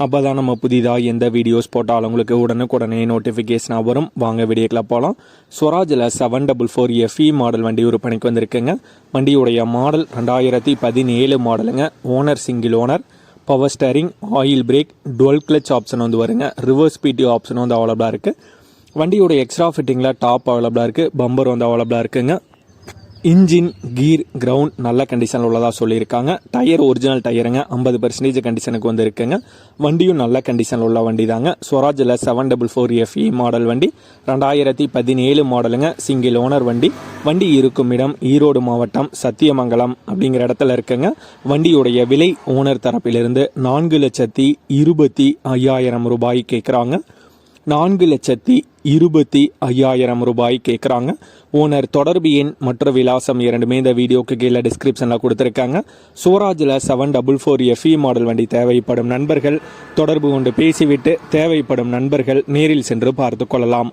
அப்போ தான் நம்ம புதிதாக எந்த வீடியோஸ் போட்டாலும் உங்களுக்கு உடனுக்குடனே நோட்டிஃபிகேஷனாக வரும். வாங்க வீடியோக்கில் போகலாம் ஸ்வராஜில் seven double four FE model வண்டி விற்பனைக்கு வந்திருக்குங்க. வண்டியுடைய மாடல் ரெண்டாயிரத்தி பதினேழு மாடலுங்க owner single owner power steering oil brake dual clutch option வந்து வருங்க. ரிவர்ஸ் பிடி ஆப்ஷன் வந்து அவைலபிளாக இருக்குது வண்டியோட எக்ஸ்ட்ரா ஃபிட்டிங்கில் டாப் அவைலபிளாக இருக்குது பம்பர் வந்து அவைலபிளாக இருக்குங்க. இன்ஜின் கீர் கிரவுண்ட் நல்ல கண்டிஷனில் உள்ளதாக சொல்லியிருக்காங்க. டயர் ஒரிஜினல் டயருங்க ஐம்பது பர்சன்டேஜ் கண்டிஷனுக்கு வந்து இருக்குங்க வண்டியும் நல்ல கண்டிஷனில் உள்ள வண்டி தாங்க ஸ்வராஜில் seven double four FE model வண்டி ரெண்டாயிரத்தி பதினேழு மாடலுங்க சிங்கிள் ஓனர் வண்டி. வண்டி இருக்கும் இடம் ஈரோடு மாவட்டம் சத்தியமங்கலம் அப்படிங்கிற இடத்துல இருக்குங்க. வண்டியுடைய விலை ஓனர் தரப்பிலிருந்து நான்கு லட்சத்தி இருபத்தி ஐயாயிரம் ரூபாய் கேட்குறாங்க நான்கு லட்சத்தி இருபத்தி ஐயாயிரம் ரூபாய் கேட்குறாங்க ஓனர் தொடர்பு எண் மற்ற விலாசம் இரண்டுமே இந்த வீடியோக்கு கீழே டிஸ்கிரிப்ஷனில் கொடுத்துருக்காங்க. சோராஜில் seven double four FE model வண்டி தேவைப்படும் நண்பர்கள். தொடர்பு கொண்டு பேசிவிட்டு தேவைப்படும் நண்பர்கள் நேரில் சென்று பார்த்து கொள்ளலாம்.